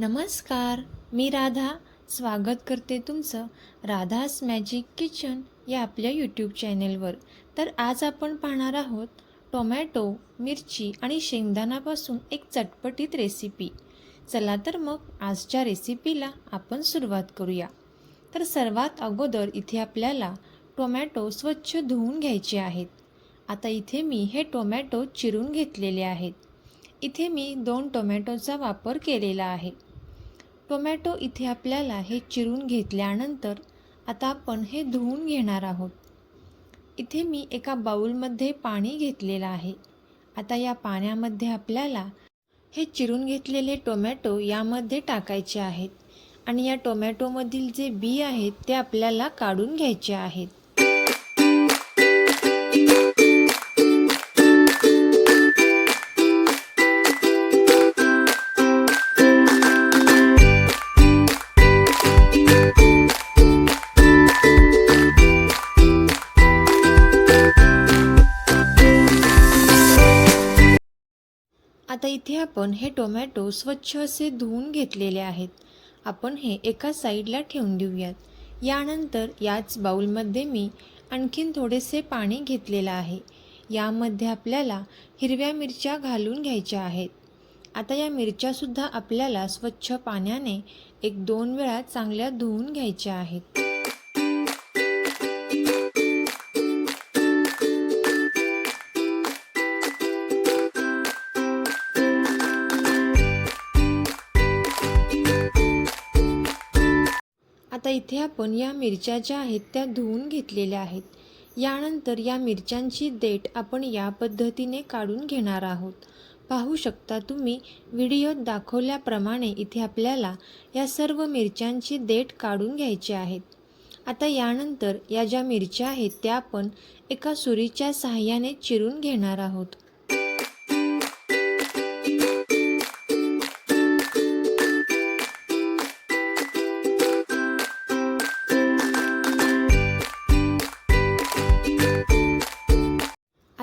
नमस्कार मी राधा. स्वागत करते तुमचं राधास मॅजिक किचन या आपल्या यूट्यूब चॅनेलवर तर आज आपण पाहणार आहोत टोमॅटो मिरची आणि शेंगदाणापासून एक चटपटीत रेसिपी चला तर मग आजच्या रेसिपीला आपण सुरुवात करूया. तर सर्वात अगोदर इथे आपल्याला टोमॅटो स्वच्छ धुवून घ्यायचे आहेत. आता इथे मी हे टोमॅटो चिरून घेतलेले आहेत. इथे मी दोन टोमॅटोचा वापर केलेला आहे. टोमॅटो इथे आपल्याला हे चिरून घेतल्यानंतर आता आपण हे धुवून घेणार आहोत. इथे मी एका बाऊलमध्ये पाणी घेतलेलं आहे. आता या पाण्यामध्ये आपल्याला हे चिरून घेतलेले टोमॅटो यामध्ये टाकायचे आहेत आणि या टोमॅटोमधील जे बी आहेत ते आपल्याला काढून घ्यायचे आहेत. आता इथे आपण हे टोमॅटो स्वच्छ असे धुवून घेतलेले आहेत. आपण हे एका साईडला ठेवून देऊयात. यानंतर याच बाऊलमध्ये मी आणखीन थोडेसे पाणी घेतलेलं आहे. यामध्ये आपल्याला हिरव्या मिरच्या घालून घ्यायच्या आहेत. आता या मिरच्यासुद्धा आपल्याला स्वच्छ पाण्याने एक दोन वेळा चांगल्या धुवून घ्यायच्या आहेत. आता इथे आपण या मिरच्या ज्या आहेत त्या धुवून घेतलेल्या आहेत. यानंतर या मिरच्यांची देठ आपण या पद्धतीने काढून घेणार आहोत. पाहू शकता तुम्ही व्हिडिओत दाखवल्याप्रमाणे इथे आपल्याला या सर्व मिरच्यांची देठ काढून घ्यायची आहेत. आता यानंतर या ज्या मिरच्या आहेत त्या आपण एका सुरीच्या सहाय्याने चिरून घेणार आहोत.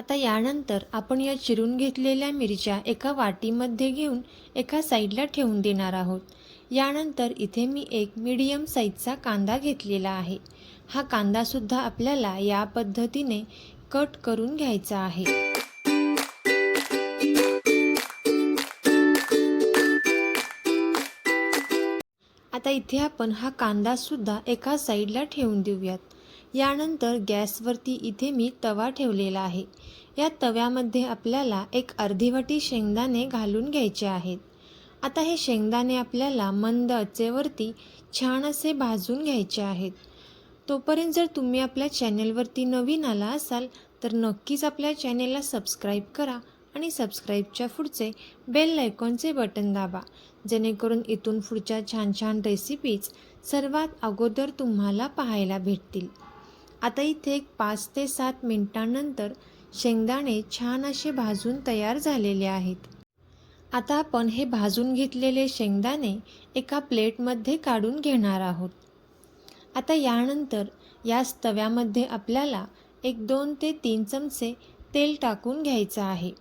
आता यानंतर आपण या चिरून घेतलेल्या मिरच्या एका वाटीमध्ये घेऊन एका साईडला ठेवून देणार आहोत. यानंतर इथे मी एक मीडियम साईजचा कांदा घेतलेला आहे. हा कांदासुद्धा आपल्याला या पद्धतीने कट करून घ्यायचा आहे. आता इथे आपण हा कांदासुद्धा एका साईडला ठेवून देऊयात. यानंतर गॅसवरती इथे मी तवा ठेवलेला आहे. या तव्यामध्ये आपल्याला एक अर्धीवटी शेंगदाणे घालून घ्यायचे आहेत. आता हे शेंगदाणे आपल्याला मंद अचेवरती छान असे भाजून घ्यायचे आहेत. तोपर्यंत जर तुम्ही आपल्या चॅनेलवरती नवीन आला असाल तर नक्कीच आपल्या चॅनेलला सबस्क्राईब करा आणि सबस्क्राईबच्या पुढचे बेल आयकॉनचे बटन दाबा जेणेकरून इथून पुढच्या छान छान रेसिपीज सर्वात अगोदर तुम्हाला पाहायला भेटतील. आता इथे एक पाच ते सात मिनिटांनंतर शेंगदाणे छान असे भाजून तयार झालेले आहेत. आता आपण हे भाजून घेतलेले शेंगदाणे एका प्लेटमध्ये काढून घेणार आहोत. आता यानंतर याच तव्यामध्ये आपल्याला एक दोन ते तीन चमचे तेल टाकून घ्यायचं आहे.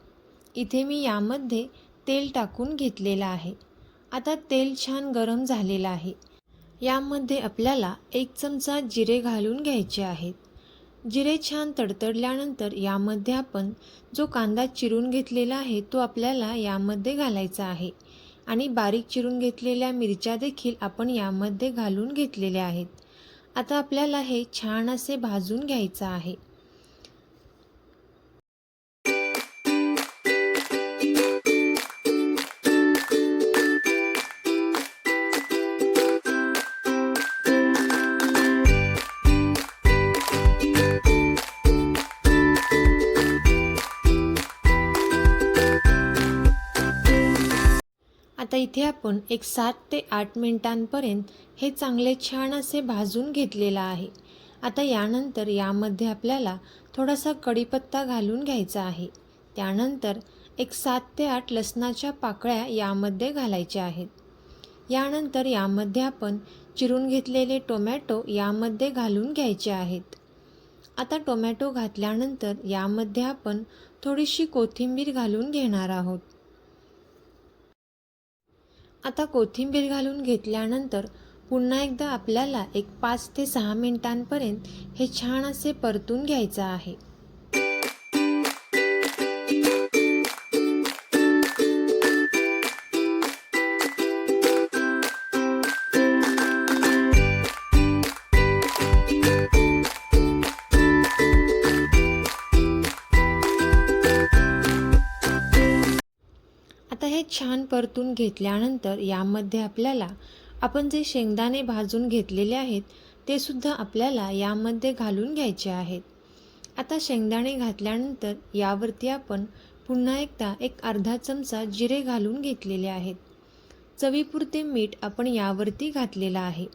इथे मी यामध्ये तेल टाकून घेतलेलं आहे. आता तेल छान गरम झालेलं आहे. यामध्ये आपल्याला एक चमचा जिरे घालून घ्यायचे आहेत. जिरे छान तडतडल्यानंतर यामध्ये आपण जो कांदा चिरून घेतलेला आहे तो आपल्याला यामध्ये घालायचा आहे. आणि बारीक चिरून घेतलेल्या मिरच्या देखील आपण यामध्ये घालून घेतलेल्या आहेत. आता आपल्याला हे छान असे भाजून घ्यायचं आहे. आता इथे आपण एक सात ते आठ मिनिटांपर्यंत हे चांगले छान असे भाजून घेतलेलं आहे. आता यानंतर यामध्ये आपल्याला थोडासा कढीपत्ता घालून घ्यायचा आहे. त्यानंतर एक सात ते आठ लसणाच्या पाकळ्या यामध्ये घालायच्या आहेत. यानंतर यामध्ये आपण चिरून घेतलेले टोमॅटो यामध्ये घालून घ्यायचे आहेत. आता टोमॅटो घातल्यानंतर यामध्ये आपण थोडीशी कोथिंबीर घालून घेणार आहोत. आता कोथिंबीर घालून घेतल्यानंतर पुन्हा एकदा आपल्याला एक पाच ते सहा मिनिटांपर्यंत हे छान असे परतून घ्यायचं आहे. परतून घेतल्यानंतर यामध्ये आपल्याला आपण जे शेंगदाणे भाजून घेतलेले आहेत ते सुद्धा आपल्याला यामध्ये घालून घ्यायचे आहेत. आता शेंगदाणे घातल्यानंतर यावरती आपण पुन्हा एकदा एक अर्धा चमचा जिरे घालून घेतलेले आहेत. चवीपुरते मीठ आपण यावरती घातलेलं आहे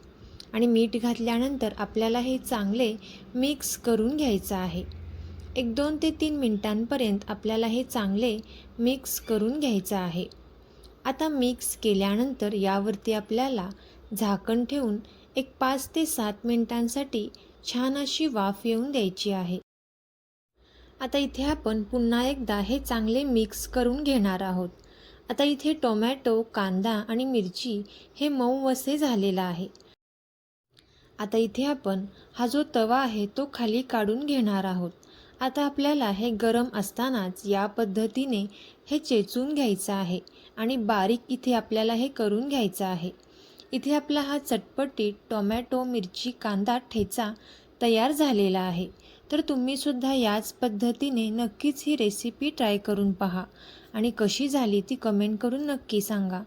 आणि मीठ घातल्यानंतर आपल्याला हे चांगले मिक्स करून घ्यायचं आहे. एक दोन ते तीन मिनिटांपर्यंत आपल्याला हे चांगले मिक्स करून घ्यायचं आहे. आता मिक्स केल्यानंतर यावरती आपल्याला झाकण ठेवून एक पाच ते सात मिनिटांसाठी छान अशी वाफ येऊन द्यायची आहे. आता इथे आपण पुन्हा एकदा हे चांगले मिक्स करून घेणार आहोत. आता इथे टोमॅटो कांदा आणि मिरची हे मऊ असे झालेलं आहे. आता इथे आपण हा जो तवा आहे तो खाली काढून घेणार आहोत. आता आपल्याला हे गरम असतानाच या पद्धतीने हे चेचून घ्यायचं आहे आणि बारीक इथे आपल्याला हे करून घ्यायचं आहे. इथे आपला हा चटपटीत टोमॅटो मिरची कांदा ठेचा तयार झालेला आहे. तर तुम्हीसुद्धा याच पद्धतीने नक्कीच ही रेसिपी ट्राय करून पहा आणि कशी झाली ती कमेंट करून नक्की सांगा.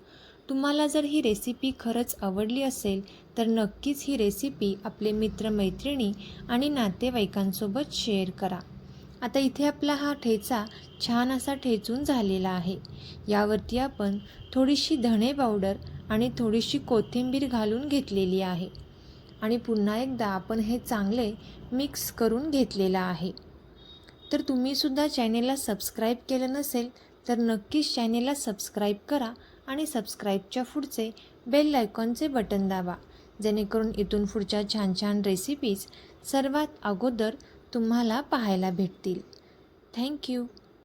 तुम्हाला जर ही रेसिपी खरंच आवडली असेल तर नक्कीच ही रेसिपी आपले मित्रमैत्रिणी आणि नातेवाईकांसोबत शेअर करा. आता इथे आपला हा ठेचा छान असा ठेचून झालेला आहे. यावरती आपण थोडीशी धणे पावडर आणि थोडीशी कोथिंबीर घालून घेतलेली आहे. आणि पुन्हा एकदा आपण हे चांगले मिक्स करून घेतलेलं आहे. तर तुम्हीसुद्धा चॅनेलला सबस्क्राईब केलं नसेल तर नक्कीच चॅनेलला सबस्क्राईब करा आणि सबस्क्राईबच्या पुढचे बेल आयकॉनचे बटन दाबा जेणेकरून इथून पुढच्या छान छान रेसिपीज सर्वात अगोदर तुम्हाला पाहायला भेटतील. थँक्यू